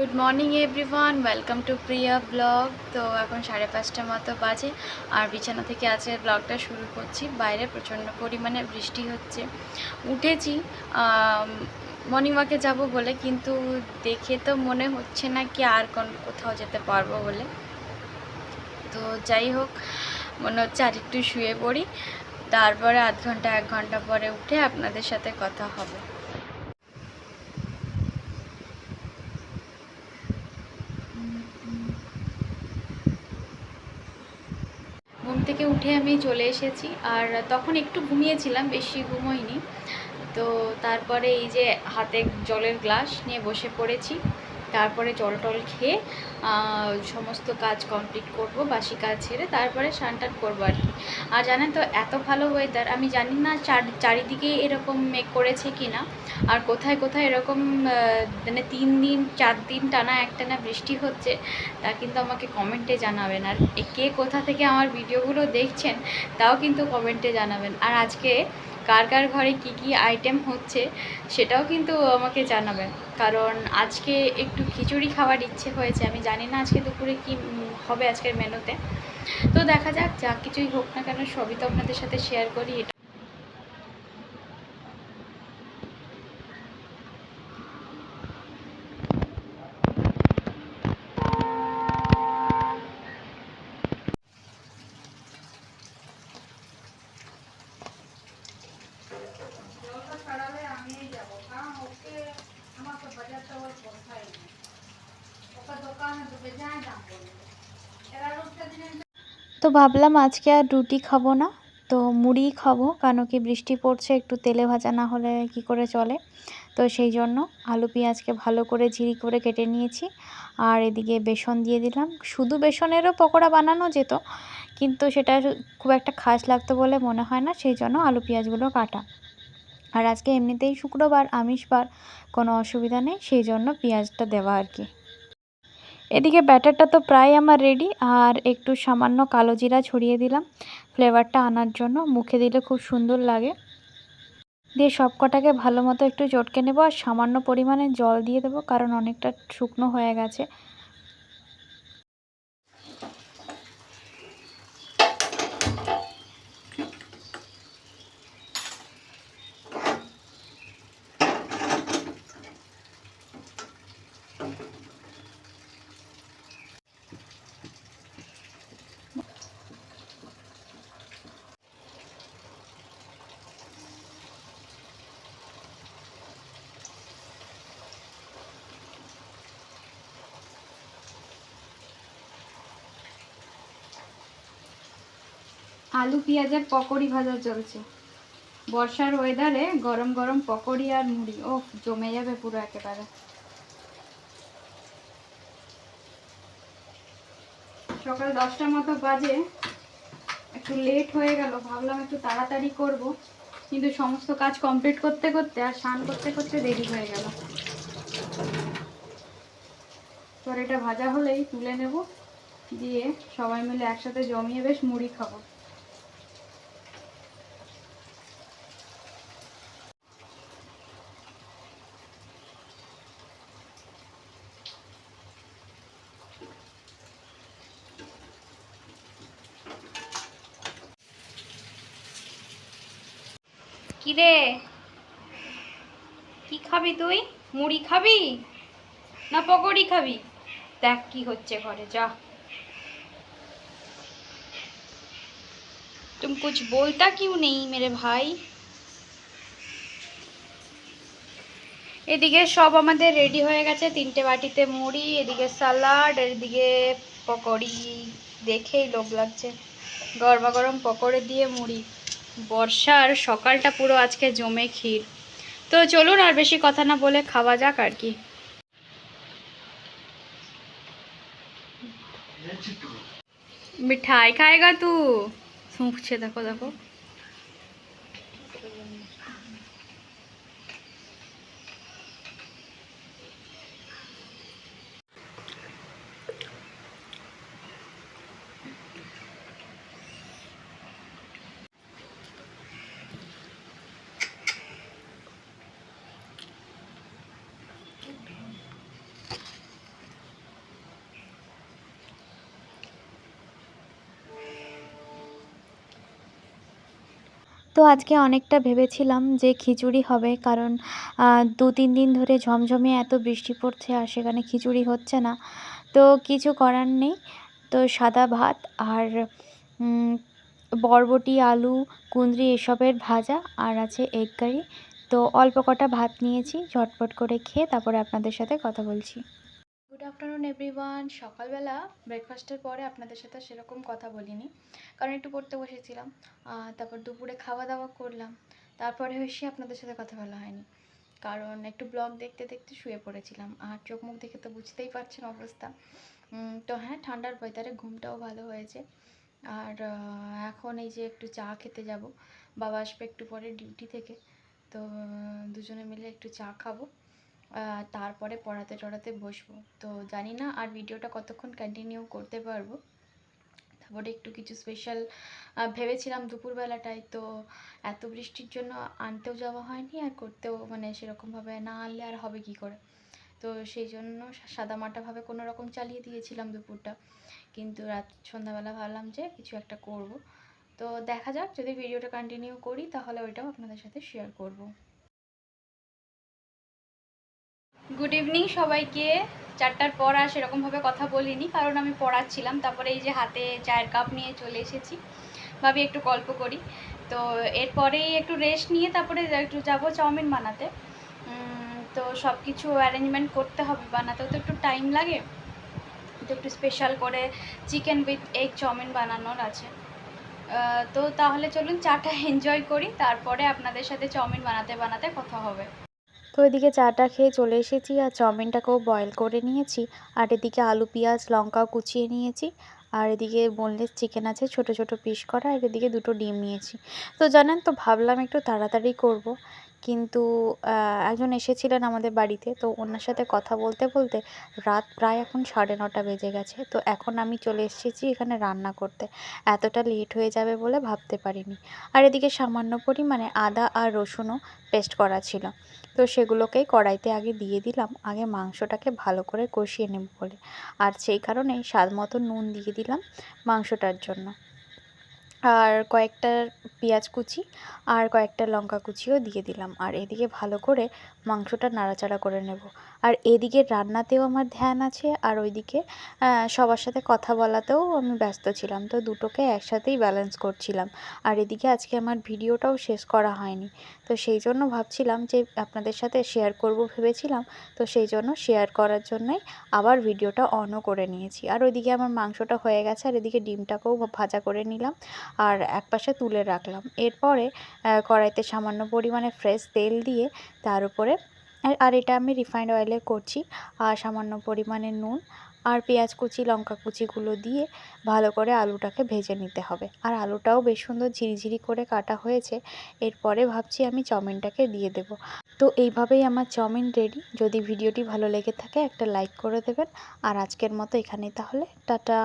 Good morning everyone welcome to Priya blog তো এখন সাড়ে পাঁচটা মতো বাজে। আর বিছানা থেকে আজকের ব্লগটা শুরু করছি। বাইরে প্রচণ্ড পরিমাণে বৃষ্টি হচ্ছে। উঠেছি। মর্নিং ওয়াকে যাব বলে, কিন্তু দেখে তো মনে হচ্ছে না কি আর কোন কোথাও যেতে পারব বলে। তো যাই হোক, মনে হচ্ছে আর একটু শুয়ে পড়ি। তারপরে আধ ঘণ্টা, এক ঘণ্টা পরে উঠে আপনাদের সাথে কথা হবে ঘুম থেকে উঠে আমি চলে এসেছি। আর তখন একটু ঘুমিয়েছিলাম, বেশি ঘুমোইনি। তো তারপরে এই যে হাতে জলের গ্লাস নিয়ে বসে পড়েছি। তারপরে জল টল খেয়ে সমস্ত কাজ কমপ্লিট করব, বাসি কাজ ছেড়ে তারপরে স্নান টান করব আর কি। আর জানেন তো, এত ভালো ওয়েদার আমি জানি না চার, চারিদিকে এরকম করেছে কি না আর কোথায় কোথায় এরকম মানে তিন দিন, চার দিন টানা একটানা বৃষ্টি হচ্ছে, তা কিন্তু আমাকে কমেন্টে জানাবেন। আর কে কোথা থেকে আমার ভিডিওগুলো দেখছেন, তাও কিন্তু কমেন্টে জানাবেন। আর আজকে কার কার ঘরে কি কি আইটেম হচ্ছে সেটাও কিন্তু আমাকে জানাবেন কারণ আজকে একটু খিচুড়ি খাওয়ার ইচ্ছে হয়েছে। আমি জানি না আজকে দুপুরে কি হবে আজকের মেনুতে তো। দেখা যাক, যা কিছুই হোক না কেন সবই তো আপনাদের সাথে শেয়ার করি এটা জলটা ছাড়ালে আমিই যাব কারণ ওকে আমার তো ভাবলাম আজকে আর রুটি খাব না, তো মুড়ি খাব কেন কি বৃষ্টি পড়ছে, একটু তেলে ভাজা না হলে কি করে চলে। তো সেই জন্য আলু পেঁয়াজকে ভালো করে ঝিরি করে কেটে নিয়েছি, আর এদিকে বেসন দিয়ে দিলাম। শুধু বেসনেরও পকোড়া বানানো যেত, কিন্তু সেটা খুব একটা খাস লাগতো বলে মনে হয় না, সেই জন্য আলু পেঁয়াজগুলো কাটা। আর আজকে এমনিতেই শুক্রবার, আমিষবার কোনো অসুবিধা নেই, সেই জন্য পেঁয়াজটা দেওয়া আর কি। এদিকে ব্যাটারটা তো প্রায় আমার রেডি আর একটু সামান্য কালো জিরা ছড়িয়ে দিলাম। ফ্লেভারটা আনার জন্য, মুখে দিলে খুব সুন্দর লাগে। দিয়ে সব কটাকে ভালো মতো একটু চটকে নেব, আর সামান্য পরিমাণে জল দিয়ে দেবো, কারণ অনেকটা শুকনো হয়ে গেছে। আলু, পেঁয়াজের পকোড়ি ভাজা চলছে। বর্ষার ওয়েদারে গরম গরম পকোড়ি আর মুড়ি ও জমে যাবে পুরো একেবারে। সকাল দশটার মতো বাজে, একটু লেট হয়ে গেল, ভাবলাম একটু তাড়াতাড়ি করব, কিন্তু সমস্ত কাজ কমপ্লিট করতে করতে আর স্নান করতে করতে দেরি হয়ে গেল। তোর এটা ভাজা হলেই তুলে নেব, দিয়ে সবাই মিলে একসাথে জমিয়ে বেশ মুড়ি খাব। কিরে কি খাবি তুই মুড়ি খাবি না পকোড়ি খাবি দেখ কি হচ্ছে ঘরে যা तुम कुछ बोलता क्यों नहीं मेरे ভাই এদিকে সব আমাদের রেডি হয়ে গেছে তিনটে বাটিতে মুড়ি এদিকে সালাড এদিকে পকোড়ি দেখেই লোভ লাগছে গরমা গরম পকোড়ে দিয়ে মুড়ি বর্ষার সকালটা পুরো আজকে জমে ক্ষীর। তো চলুন আর বেশি কথা না বলে খাওয়া যাক আর কি। মিঠাই খায়গা তু? শুঁকছে দেখো দেখো। তো আজকে অনেকটা ভেবেছিলাম যে খিচুড়ি হবে, কারণ দু তিন দিন ধরে ঝমঝমে এত বৃষ্টি পড়ছে আর সেখানে খিচুড়ি হচ্ছে না। তো কিছু করার নেই। তো সাদা ভাত আর বরবটি, আলু, কুঁদরি এসবের ভাজা আর আছে এগ কারি। তো অল্প কটা ভাত নিয়েছি, ঝটপট করে খেয়ে তারপরে আপনাদের সাথে কথা বলছি। গুড আফটারনুন এভরিওয়ান সকালবেলা ব্রেকফাস্টের পরে আপনাদের সাথে সেরকম কথা বলিনি। কারণ একটু পড়তে বসেছিলাম তারপর দুপুরে খাওয়া দাওয়া করলাম, তারপরে এসে আপনাদের সাথে কথা বলা হয়নি। কারণ একটু ব্লগ দেখতে দেখতে শুয়ে পড়েছিলাম, আর চোখ মুখ দেখে তো বুঝতেই পারছেন অবস্থা। তো হ্যাঁ ঠান্ডার ওয়েদারে ঘুমটাও ভালো হয়েছে। আর এখন এই যে একটু চা খেতে যাব, বাবা আসবে একটু পরে ডিউটি থেকে, তো, দুজনে মিলে একটু চা খাব। তারপরে পড়াতে টড়াতে বসবো। তো জানি না আর ভিডিওটা কতক্ষণ কন্টিনিউ করতে পারব। তারপরে একটু কিছু স্পেশাল ভেবেছিলাম দুপুরবেলাটায়। তো এত বৃষ্টির জন্য আনতেও যাওয়া হয়নি আর করতেও মানে সেরকমভাবে না আনলে আর হবে কি করে? তো সেই জন্য সাদামাটাভাবে কোনো রকম চালিয়ে দিয়েছিলাম দুপুরটা। কিন্তু রাত, সন্ধ্যাবেলা ভাবলাম যে কিছু একটা করব। তো দেখা যাক, যদি ভিডিওটা কন্টিনিউ করি তাহলে ওইটাও আপনাদের সাথে শেয়ার করব। গুড ইভিনিং সবাইকে। চারটার পর আর সেরকমভাবে কথা বলিনি, কারণ আমি পড়াচ্ছিলাম, তারপরে এই যে হাতে চায়ের কাপ নিয়ে চলে এসেছি। ভাবি একটু গল্প করি। তো এরপরেই একটু রেস্ট নিয়ে তারপরে একটু যাব চাউমিন বানাতে। তো সব কিছু অ্যারেঞ্জমেন্ট করতে হবে, বানাতেও তো একটু টাইম লাগে। তো একটু স্পেশাল করে চিকেন উইথ এগ চাউমিন বানানোর আছে। তো তাহলে চলুন চাটা এনজয় করি, তারপরে আপনাদের সাথে চাউমিন বানাতে বানাতে কথা হবে। তো এদিকে চাটা খেয়ে চলে এসেছি আর চাউমিনটাকেও বয়েল করে নিয়েছি। আর এদিকে আলু, পেঁয়াজ, লঙ্কাও কুচিয়ে নিয়েছি। আর এদিকে বোনলেস চিকেন আছে, ছোট ছোট পিস করা। আর এদিকে দুটো ডিম নিয়েছি। তো জানেন তো, ভাবলাম একটু তাড়াতাড়ি করব। কিন্তু একজন এসেছিলেন আমাদের বাড়িতে। তো ওনার সাথে কথা বলতে বলতে রাত প্রায় এখন সাড়ে নটা বেজে গেছে। তো এখন আমি চলে এসেছি এখানে রান্না করতে। এতটা লেট হয়ে যাবে বলে ভাবতে পারিনি। আর এদিকে সামান্য পরিমাণে আদা আর রসুনও পেস্ট করা ছিল। তো সেগুলোকেই কড়াইতে আগে দিয়ে দিলাম, আগে মাংসটাকে ভালো করে কষিয়ে নেব বলে। আর সেই কারণে স্বাদ মতো নুন দিয়ে দিলাম মাংসটার জন্য। আর কয়েকটা পেঁয়াজ কুচি আর কয়েকটা লঙ্কা কুচিও দিয়ে দিলাম। আর এদিকে ভালো করে মাংসটা নাড়াচাড়া করে নেব। আর এদিকে রান্নাতেও আমার ধ্যান আছে, আর ওইদিকে সবার সাথে কথা বলাতেও আমি ব্যস্ত ছিলাম। তো দুটোকে একসাথেই ব্যালেন্স করছিলাম। আর এদিকে আজকে আমার ভিডিওটাও শেষ করা হয়নি। তো সেই জন্য ভাবছিলাম যে আপনাদের সাথে শেয়ার করব ভেবেছিলাম। তো সেই জন্য শেয়ার করার জন্যই আবার ভিডিওটা অনও করে নিয়েছি। আর ওইদিকে আমার মাংসটা হয়ে গেছে, আর এদিকে ডিমটাকেও ভাজা করে নিলাম। আর একপাশে তুলে রাখলাম। এরপরে কড়াইতে সামান্য পরিমাণে ফ্রেশ তেল দিয়ে তার উপরে আর এটা আমি রিফাইন্ড অয়েলে করছি। আর সামান্য পরিমাণে নুন আর পেঁয়াজ কুচি, লঙ্কা কুচিগুলো দিয়ে ভালো করে আলুটাকে ভেজে নিতে হবে। আর আলুটাও বেশ সুন্দর ঝিরিঝিরি করে কাটা হয়েছে। এরপরে ভাবছি আমি চাউমিনটাকে দিয়ে দেব। তো এইভাবেই আমার চাউমিন রেডি যদি ভিডিওটি ভালো লেগে থাকে একটা লাইক করে দেবেন। আর আজকের মতো এখানেই তাহলে। টাটা!